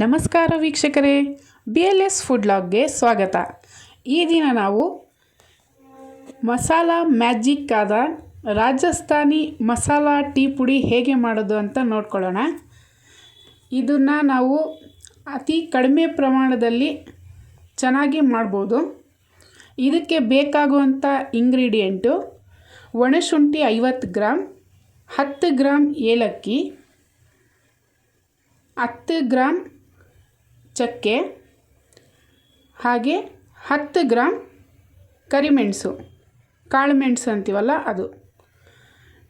ನಮಸ್ಕಾರ ವೀಕ್ಷಕರೇ B L S food ಲಾಗ್ಗೆ ಸ್ವಾಗತ. ಈ ದಿನ ನಾವು ಮಸಾಲ ಮ್ಯಾಜಿಕ್ ಆದ ರಾಜಸ್ಥಾನಿ ಮಸಾಲ ಟೀ ಪುಡಿ ಹೇಗೆ ಮಾಡೋದು ಅಂತ ನೋಡ್ಕೊಳ್ಳೋಣ. ಇದನ್ನು ನಾವು ಅತಿ ಕಡಿಮೆ ಪ್ರಮಾಣದಲ್ಲಿ ಚೆನ್ನಾಗಿ ಮಾಡ್ಬೋದು. ಇದಕ್ಕೆ ಬೇಕಾಗುವಂಥ ಇಂಗ್ರೀಡಿಯೆಂಟು ಒಣಶುಂಠಿ ಐವತ್ತು ಗ್ರಾಮ್ ಹತ್ತು ಗ್ರಾಮ್ ಏಲಕ್ಕಿ, ಹತ್ತು ಗ್ರಾಮ್ ಚಕ್ಕೆ, ಹಾಗೆ ಹತ್ತು ಗ್ರಾಮ್ ಕರಿಮೆಣಸು. ಕಾಳುಮೆಣಸು ಅಂತೀವಲ್ಲ ಅದು.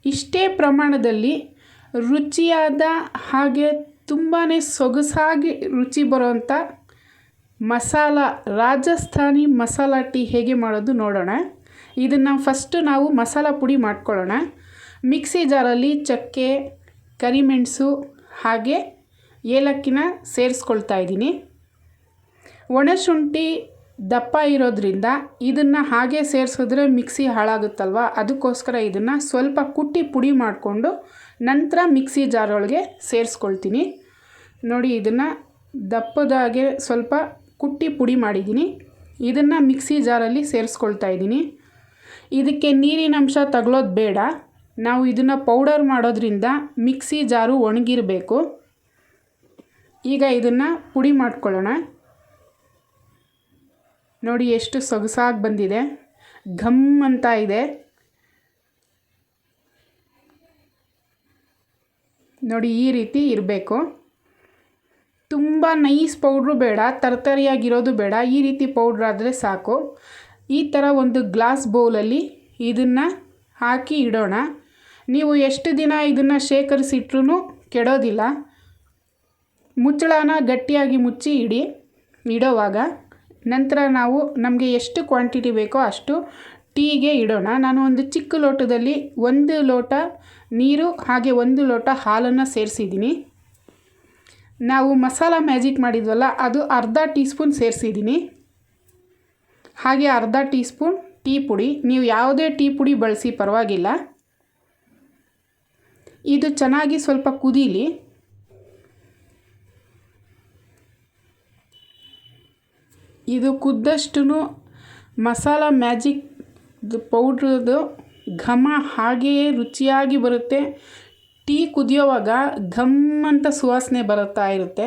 ಇಷ್ಟೇ ಪ್ರಮಾಣದಲ್ಲಿ ರುಚಿಯಾದ ಹಾಗೆ ತುಂಬಾ ಸೊಗಸಾಗಿ ರುಚಿ ಬರೋವಂಥ ಮಸಾಲ, ರಾಜಸ್ಥಾನಿ ಮಸಾಲ ಟೀ ಹೇಗೆ ಮಾಡೋದು ನೋಡೋಣ. ಇದನ್ನು ಫಸ್ಟು ನಾವು ಮಸಾಲ ಪುಡಿ ಮಾಡ್ಕೊಳ್ಳೋಣ. ಮಿಕ್ಸಿ ಜಾರಲ್ಲಿ ಚಕ್ಕೆ, ಕರಿಮೆಣಸು, ಹಾಗೆ ಏಲಕ್ಕಿನ ಸೇರಿಸ್ಕೊಳ್ತಾ ಇದ್ದೀನಿ. ಒಣಶುಂಠಿ ದಪ್ಪ ಇರೋದ್ರಿಂದ ಇದನ್ನು ಹಾಗೆ ಸೇರಿಸಿದ್ರೆ ಮಿಕ್ಸಿ ಹಾಳಾಗುತ್ತಲ್ವ? ಅದಕ್ಕೋಸ್ಕರ ಇದನ್ನು ಸ್ವಲ್ಪ ಕುಟ್ಟಿ ಪುಡಿ ಮಾಡಿಕೊಂಡು ನಂತರ ಮಿಕ್ಸಿ ಜಾರೊಳಗೆ ಸೇರಿಸ್ಕೊಳ್ತೀನಿ. ನೋಡಿ, ಇದನ್ನು ದಪ್ಪದಾಗೆ ಸ್ವಲ್ಪ ಕುಟ್ಟಿ ಪುಡಿ ಮಾಡಿದ್ದೀನಿ. ಇದನ್ನು ಮಿಕ್ಸಿ ಜಾರಲ್ಲಿ ಸೇರಿಸ್ಕೊಳ್ತಾ ಇದ್ದೀನಿ. ಇದಕ್ಕೆ ನೀರಿನ ಅಂಶ ತಗೊಳ್ಳೋದು ಬೇಡ. ನಾವು ಇದನ್ನು ಪೌಡರ್ ಮಾಡೋದ್ರಿಂದ ಮಿಕ್ಸಿ ಜಾರು ಒಣಗಿರಬೇಕು. ಈಗ ಇದನ್ನು ಪುಡಿ ಮಾಡ್ಕೊಳ್ಳೋಣ. ನೋಡಿ ಎಷ್ಟು ಸೊಗಸಾಗಿ ಬಂದಿದೆ. ಘಮ್ ಅಂತ ಇದೆ. ನೋಡಿ ಈ ರೀತಿ ಇರಬೇಕು. ತುಂಬ ನೈಸ್ ಪೌಡ್ರು ಬೇಡ, ತರತರಿಯಾಗಿರೋದು ಬೇಡ. ಈ ರೀತಿ ಪೌಡ್ರ್ ಆದರೆ ಸಾಕು. ಈ ಥರ ಒಂದು ಗ್ಲಾಸ್ ಬೌಲಲ್ಲಿ ಇದನ್ನು ಹಾಕಿ ಇಡೋಣ. ನೀವು ಎಷ್ಟು ದಿನ ಇದನ್ನು ಶೇಖರಿಸಿಟ್ರೂ ಕೆಡೋದಿಲ್ಲ. ಮುಚ್ಚಳನ ಗಟ್ಟಿಯಾಗಿ ಮುಚ್ಚಿ ಇಡಿ, ಇಡೋವಾಗ ನಂತರ ನಾವು ನಮಗೆ ಎಷ್ಟು ಕ್ವಾಂಟಿಟಿ ಬೇಕೋ ಅಷ್ಟು ಟೀಗೆ ಇಡೋಣ. ನಾನು ಒಂದು ಚಿಕ್ಕ ಲೋಟದಲ್ಲಿ ಒಂದು ಲೋಟ ನೀರು, ಹಾಗೆ ಒಂದು ಲೋಟ ಹಾಲನ್ನು ಸೇರಿಸಿದ್ದೀನಿ. ನಾವು ಮಸಾಲ ಮ್ಯಾಜಿಕ್ ಮಾಡಿದ್ವಲ್ಲ, ಅದು ಅರ್ಧ ಟೀ ಸ್ಪೂನ್ ಸೇರಿಸಿದ್ದೀನಿ. ಹಾಗೆ ಅರ್ಧ ಟೀ ಸ್ಪೂನ್ ಟೀ ಪುಡಿ. ನೀವು ಯಾವುದೇ ಟೀ ಪುಡಿ ಬಳಸಿ ಪರವಾಗಿಲ್ಲ. ಇದು ಚೆನ್ನಾಗಿ ಸ್ವಲ್ಪ ಕುದೀಲಿ. ಇದು ಕುದ್ದಷ್ಟು ಮಸಾಲ ಮ್ಯಾಜಿಕ್ ಪೌಡ್ರದು ಘಮ ಹಾಗೆಯೇ ರುಚಿಯಾಗಿ ಬರುತ್ತೆ. ಟೀ ಕುದಿಯೋವಾಗ ಘಮ್ ಅಂತ ಸುವಾಸನೆ ಬರುತ್ತಾ ಇರುತ್ತೆ.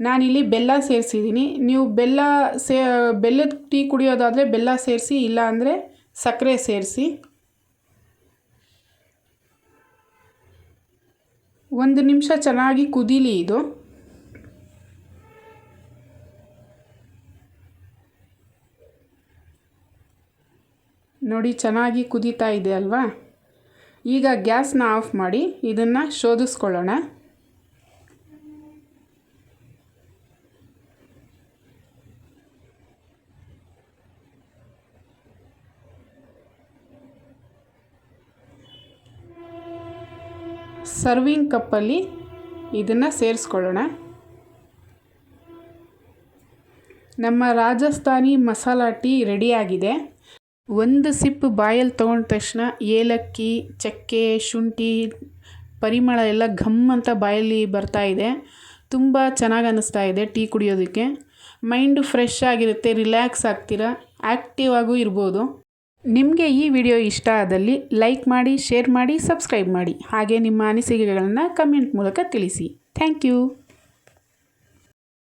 ನಾನಿಲ್ಲಿ ಬೆಲ್ಲ ಸೇರಿಸಿದ್ದೀನಿ. ನೀವು ಬೆಲ್ಲ ಸೇ, ಬೆಲ್ಲದ ಟೀ ಕುಡಿಯೋದಾದರೆ ಬೆಲ್ಲ ಸೇರಿಸಿ ಇಲ್ಲ ಅಂದರೆ ಸಕ್ಕರೆ ಸೇರಿಸಿ. ಒಂದು ನಿಮಿಷ ಚೆನ್ನಾಗಿ ಕುದೀಲಿ ಇದು. ನೋಡಿ ಚೆನ್ನಾಗಿ ಕುದೀತಾ ಇದೆ ಅಲ್ವಾ? ಈಗ ಗ್ಯಾಸ್ನ ಆಫ್ ಮಾಡಿ ಇದನ್ನು ಶೋಧಿಸ್ಕೊಳ್ಳೋಣ. ಸರ್ವಿಂಗ್ ಕಪ್ಪಲ್ಲಿ ಇದನ್ನು ಸೇರಿಸ್ಕೊಳ್ಳೋಣ. ನಮ್ಮ ರಾಜಸ್ಥಾನಿ ಮಸಾಲ ಟೀ ರೆಡಿಯಾಗಿದೆ. ಒಂದು ಸಿಪ್ಪು ಬಾಯಲ್ಲಿ ತೊಗೊಂಡ ತಕ್ಷಣ ಏಲಕ್ಕಿ, ಚಕ್ಕೆ, ಶುಂಠಿ, ಪರಿಮಳ ಎಲ್ಲ ಘಮ್ ಅಂತ ಬಾಯಲ್ಲಿ ಬರ್ತಾ ಇದೆ. ತುಂಬ ಚೆನ್ನಾಗಿ ಅನ್ನಿಸ್ತಾ ಇದೆ ಟೀ ಕುಡಿಯೋದಕ್ಕೆ. ಮೈಂಡು ಫ್ರೆಶ್ ಆಗಿರುತ್ತೆ, ರಿಲ್ಯಾಕ್ಸ್ ಆಗ್ತೀರಾ ಆ್ಯಕ್ಟಿವ್ ಆಗೂ ಇರ್ಬೋದು. ನಿಮಗೆ ಈ ವಿಡಿಯೋ ಇಷ್ಟ ಆದಲ್ಲಿ ಲೈಕ್ ಮಾಡಿ, ಶೇರ್ ಮಾಡಿ, ಸಬ್ಸ್ಕ್ರೈಬ್ ಮಾಡಿ. ಹಾಗೆ ನಿಮ್ಮ ಅನಿಸಿಕೆಗಳನ್ನು ಕಮೆಂಟ್ ಮೂಲಕ ತಿಳಿಸಿ. Thank you.